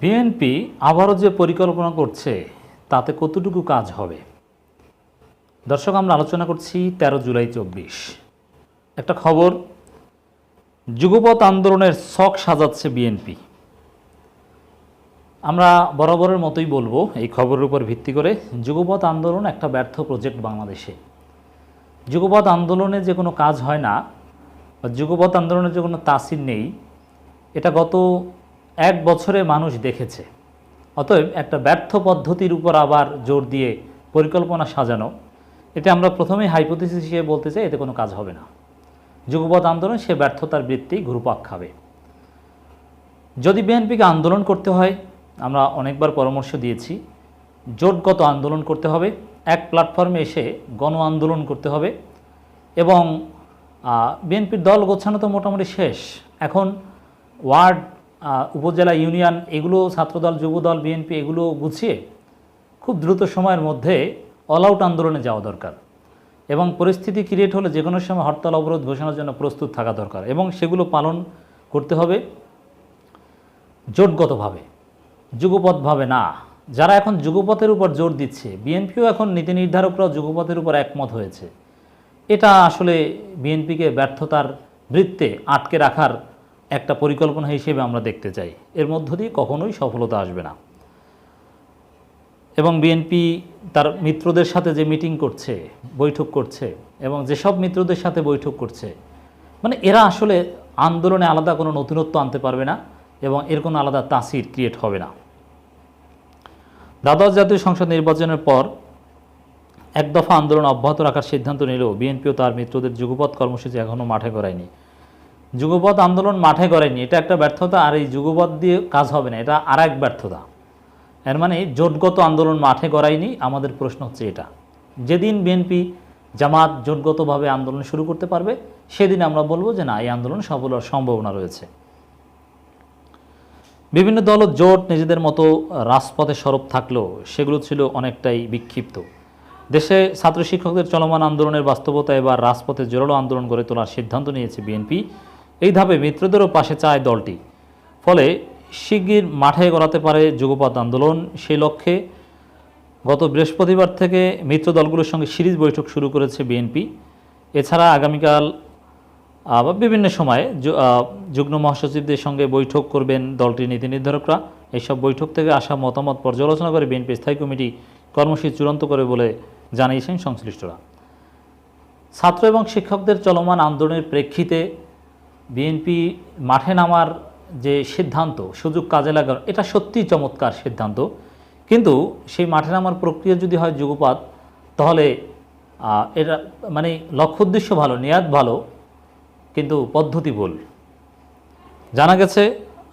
BNP আবারও যে পরিকল্পনা করছে, তাতে কতটুকু কাজ হবে? দর্শক, আমরা আলোচনা করছি তেরো জুলাই চব্বিশ। একটা খবর, যুগপৎ আন্দোলনের শখ সাজাচ্ছে বিএনপি আমরা বরাবরের মতোই বলব, এই খবরের উপর ভিত্তি করে যুগপৎ আন্দোলন একটা ব্যর্থ প্রজেক্ট বাংলাদেশে। যুগপৎ আন্দোলনে যে কোনো কাজ হয় না, বা যুগপৎ আন্দোলনের যে কোনো তাসির নেই, এটা গত এক বছরে মানুষ দেখেছে। অতএব একটা ব্যর্থ পদ্ধতির উপর আবার জোর দিয়ে পরিকল্পনা সাজানো এটা আমরা প্রথমেই হাইপোথিসিস হিসেবে বলতে চাই, এতে কোনো কাজ হবে না। যুগপৎ আন্দোলন, সে ব্যর্থতার বৃত্তি ঘুরপাক খাবে। যদি বিএনপিকে আন্দোলন করতে হয়, আমরা অনেকবার পরামর্শ দিয়েছি, জোটগত আন্দোলন করতে হবে, এক প্ল্যাটফর্মে এসে গণ আন্দোলন করতে হবে এবং বিএনপির দল গোছানো তো মোটামুটি শেষ। এখন ওয়ার্ড উপজেলা ইউনিয়ন, এগুলো ছাত্রদল, যুবদল, বিএনপি, এগুলো গুছিয়ে খুব দ্রুত সময়ের মধ্যে অল আউট আন্দোলনে যাওয়া দরকার। এবং পরিস্থিতি ক্রিয়েট হলে যে কোনো সময় হরতাল, অবরোধ ঘোষণার জন্য প্রস্তুত থাকা দরকার এবং সেগুলো পালন করতে হবে জোটগতভাবে যুগপথভাবে না। যারা এখন যুগপথের উপর জোর দিচ্ছে, বিএনপিও এখন নীতি নির্ধারকরাও যুগপথের উপর একমত হয়েছে। এটা আসলে বিএনপিকে ব্যর্থতার বৃত্তে আটকে রাখার একটা পরিকল্পনা হিসেবে আমরা দেখতে চাই। এর মধ্য দিয়ে কখনোই সফলতা আসবে না। এবং বিএনপি তার মিত্রদের সাথে যে মিটিং করছে, বৈঠক করছে, এবং যেসব মিত্রদের সাথে বৈঠক করছে মানে এরা আসলে আন্দোলনে আলাদা কোনো নতুনত্ব আনতে পারবে না এবং এর কোনো আলাদা তাসির ক্রিয়েট হবে না। দ্বাদশ জাতীয় সংসদ নির্বাচনের পর এক দফা আন্দোলন অব্যাহত রাখার সিদ্ধান্ত নিলেও বিএনপিও তার মিত্রদের যুগপৎ কর্মসূচি এখনও মাঠে করায়নি যুগপৎ আন্দোলন মাঠে করেনি, এটা একটা ব্যর্থতা আর এই যুগপৎ দিয়ে কাজ হবে না, এটা আর এক ব্যর্থতা। এর মানে জোটগত আন্দোলন মাঠে করায়নি, আমাদের প্রশ্ন হচ্ছে এটা। যেদিন বিএনপি জামাত জোটগতভাবে আন্দোলন শুরু করতে পারবে, সেদিন আমরা বলব যে না, এই আন্দোলন সফল হওয়ার সম্ভাবনা রয়েছে। বিভিন্ন দল জোট নিজেদের মতো রাজপথে সরব থাকলেও সেগুলো ছিল অনেকটাই বিক্ষিপ্ত। দেশে ছাত্র শিক্ষকদের চলমান আন্দোলনের বাস্তবতা এবার রাজপথে জোরালো আন্দোলন গড়ে তোলার সিদ্ধান্ত নিয়েছে বিএনপি। এই ধাপে মিত্রদেরও পাশে চায় দলটি। ফলে শিগগির মাঠে গড়াতে পারে যুগপৎ আন্দোলন। সেই লক্ষ্যে গত বৃহস্পতিবার থেকে মিত্র দলগুলোর সঙ্গে সিরিজ বৈঠক শুরু করেছে বিএনপি। এছাড়া আগামীকাল বিভিন্ন সময়ে যুগ্ম মহাসচিবদের সঙ্গে বৈঠক করবেন দলটির নীতি নির্ধারকরা। এইসব বৈঠক থেকে আসা মতামত পর্যালোচনা করে বিএনপি স্থায়ী কমিটি কর্মসূচি চূড়ান্ত করে বলে জানিয়েছেন সংশ্লিষ্টরা। ছাত্র এবং শিক্ষকদের চলমান আন্দোলনের প্রেক্ষিতে বিএনপি মাঠে নামার যে সিদ্ধান্ত, সুযোগ কাজে লাগানো এটা সত্যিই চমৎকার সিদ্ধান্ত। কিন্তু সেই মাঠে নামার প্রক্রিয়া যদি হয় যুগপাত, তাহলে এটা মানে লক্ষ্য উদ্দেশ্য ভালো নেয়াদ ভালো, কিন্তু পদ্ধতি ভুল। জানা গেছে,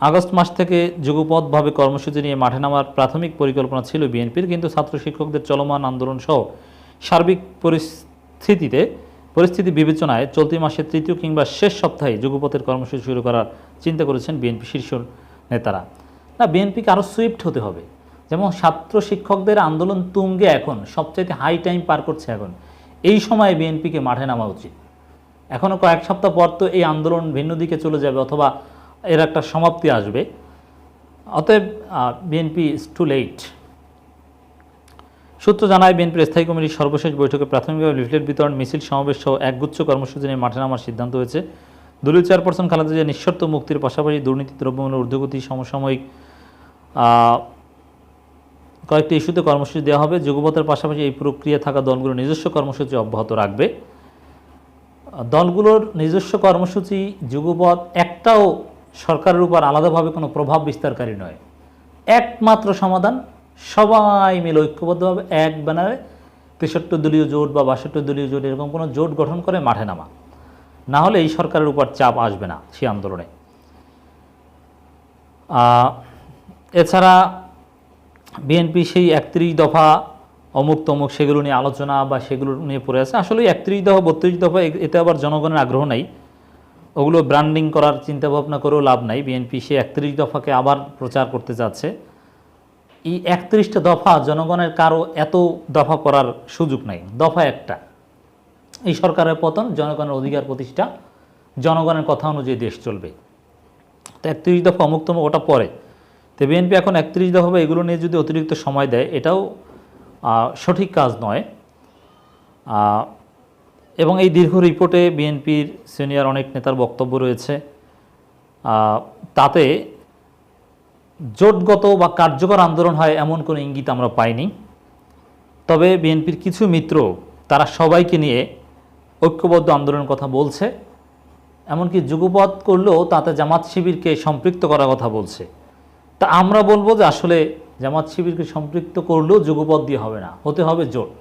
আগস্ট মাস থেকে যুগপথভাবে কর্মসূচি নিয়ে মাঠে নামার প্রাথমিক পরিকল্পনা ছিল বিএনপির, কিন্তু ছাত্র শিক্ষকদের চলমান আন্দোলন সহ সার্বিক পরিস্থিতিতে পরিস্থিতি বিবেচনায় চলতি মাসের তৃতীয় কিংবা শেষ সপ্তাহে যুগপথের কর্মসূচি শুরু করার চিন্তা করেছেন বিএনপি শীর্ষ নেতারা। না, বিএনপিকে আরও সুইফট হতে হবে। যেমন ছাত্র শিক্ষকদের আন্দোলন তুঙ্গে এখন, সবচাইতে হাই টাইম পার করছে এখন। এই সময়ে বিএনপিকে মাঠে নামা উচিত। এখনও কয়েক সপ্তাহ পর তো এই আন্দোলন ভিন্ন দিকে চলে যাবে অথবা এর একটা সমাপ্তি আসবে। অতএব বিএনপি ইজ টু লেট সূত্র জানায়, বিএনপির স্থায়ী কমিটির সর্বশেষ বৈঠকে প্রাথমিকভাবে লিফলেট বিতরণ, মিছিল, সমাবেশ সহ একগুচ্ছ কর্মসূচি নিয়ে মাঠে নামার সিদ্ধান্ত হয়েছে। দলীয় চেয়ারপারসন খালেদা জিয়া নিঃশর্ত মুক্তির পাশাপাশি দুর্নীতি দ্রব্যমূল্যের ঊর্ধ্বগতি সমসাময়িক কয়েকটি ইস্যুতে কর্মসূচি দেওয়া হবে। যুগপথের পাশাপাশি এই প্রক্রিয়া থাকা দলগুলো নিজস্ব কর্মসূচি অব্যাহত রাখবে। দলগুলোর নিজস্ব কর্মসূচি, যুগপথ একটাও সরকারের উপর আলাদাভাবে কোনো প্রভাব বিস্তারকারী নয়। একমাত্র সমাধান সবাই মিলে ঐক্যবদ্ধভাবে এক ব্যানারে তেষট্টি দলীয় জোট বা বাষট্টি দলীয় জোট এরকম কোনো জোট গঠন করে মাঠে নামা। না হলে এই সরকারের উপর চাপ আসবে না সেই আন্দোলনে। এছাড়া বিএনপি সেই একত্রিশ দফা অমুক তমুক সেগুলো নিয়ে আলোচনা বা সেগুলো নিয়ে পড়ে আছে। আসলে একত্রিশ দফা, বত্রিশ দফা এতে আবার জনগণের আগ্রহ নাই। ওগুলো ব্র্যান্ডিং করার চিন্তাভাবনা করেও লাভ নাই। বিএনপি সে একত্রিশ দফাকে আবার প্রচার করতে যাচ্ছে। এই একত্রিশটা দফা জনগণের কারও এত দফা করার সুযোগ নাই। দফা একটা। এই সরকারের পতন, জনগণের অধিকার প্রতিষ্ঠা, জনগণের কথা অনুযায়ী দেশ চলবে। তো একত্রিশ দফা অমুক্তম ওটা পরে। তো বিএনপি এখন একত্রিশ দফা বা এগুলো নিয়ে যদি অতিরিক্ত সময় দেয়, এটাও সঠিক কাজ নয়। এবং এই দীর্ঘ রিপোর্টে বিএনপির সিনিয়র অনেক নেতার বক্তব্য রয়েছে। তাতে জোটগত বা কার্যকর আন্দোলন হয় এমন কোনো ইঙ্গিত আমরা পাইনি। তবে বিএনপির কিছু মিত্র তারা সবাইকে নিয়ে ঐক্যবদ্ধ আন্দোলনের কথা বলছে, এমনকি যুগপথ করলেও তাতে জামাত শিবিরকে সম্পৃক্ত করার কথা বলছে। তা আমরা বলব যে আসলে জামাত শিবিরকে সম্পৃক্ত করলেও যুগপথ দিয়ে হবে না, হতে হবে জোট।